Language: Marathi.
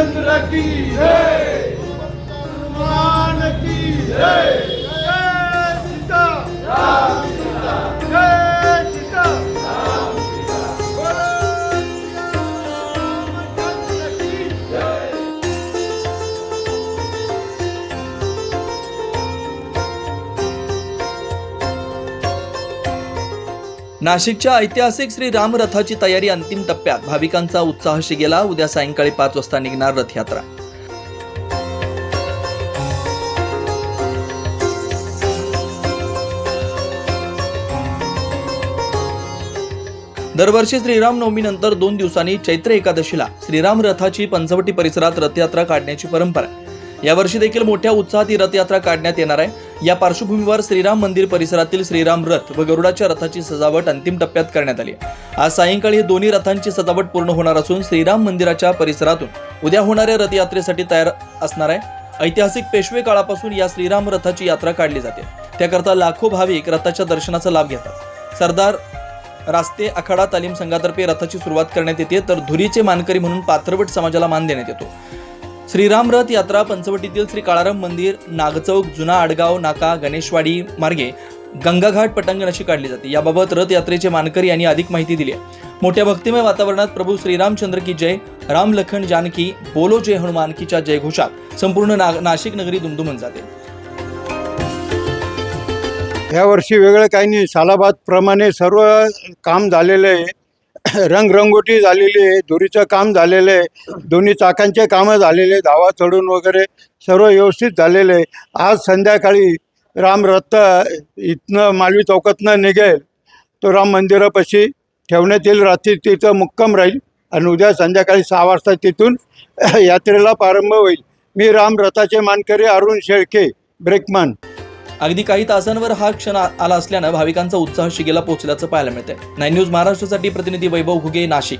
चंद्र की जय नाशिकच्या ऐतिहासिक श्री राम रथाची तयारी अंतिम टप्प्यात भाविकांचा उत्साह शिगेला. उद्या सायंकाळी पाच वाजता निघणार रथयात्रा. दरवर्षी श्रीराम नवमीनंतर दोन दिवसांनी चैत्र एकादशीला श्रीराम रथाची पंचवटी परिसरात रथयात्रा काढण्याची परंपरा यावर्षी देखील मोठ्या उत्साहात ही रथयात्रा काढण्यात येणार आहे. या पार्श्वभूमीवर श्रीराम मंदिर परिसरातील श्रीराम रथ व गरुडाच्या रथाची सजावट अंतिम टप्प्यात करण्यात आली आज सायंकाळी दोन्ही रथांची सजावट पूर्ण होणार असून श्रीराम मंदिराच्या परिसरातून उद्या होणाऱ्या रथयात्रेसाठी तयार असणार आहे. ऐतिहासिक पेशवे काळापासून या श्रीराम रथाची यात्रा काढली जाते. त्याकरता लाखो भाविक रथाच्या दर्शनाचा लाभ घेतात. सरदार रास्ते आखाडा तालीम संघातर्फे रथाची सुरुवात करण्यात येते तर धुरीचे मानकरी म्हणून पाथरवट समाजाला मान देण्यात येतो. श्रीराम रथ यात्रा पंचवटीतील श्री काळाराम मंदिर नागचौक जुना आडगाव नाका गणेशवाडी मार्गे गंगाघाट पटांगण अशी काढली जाते. याबाबत रथ यात्रेचे मानकरी यांनी अधिक माहिती दिली आहे. मोठ्या भक्तिमय वातावरणात प्रभू श्रीरामचंद्र की जय राम लखन जानकी बोलो जय हनुमान कीच्या जयघोषात संपूर्ण ना नाशिक नगरी दुमदुमून जाते. या वर्षी वेगळं काही नाही. सालाबाद प्रमाणे सर्व काम झालेलं आहे. रंगरंगोटी झालेली आहे दोरीचं काम झालेलं आहे दोन्ही चाकांचे कामं झालेले धावा चढून वगैरे सर्व व्यवस्थित झालेलं आहे. आज संध्याकाळी रामरथ इथनं मालवी चौकातनं निघेल तो राम मंदिरापाशी ठेवण्यात येईल रात्री तिथं मुक्काम राहील आणि उद्या संध्याकाळी सहा वाजता तिथून यात्रेला प्रारंभ होईल. मी राम रथाचे मानकरी अरुण शेळके ब्रेकमन. अगदी काही तासांवर हा क्षण आला असल्यानं भाविकांचा उत्साह शिगेला पोहोचल्याचं पाहायला मिळतंय. नाईन न्यूज महाराष्ट्रासाठी प्रतिनिधी वैभव घुगे नाशिक.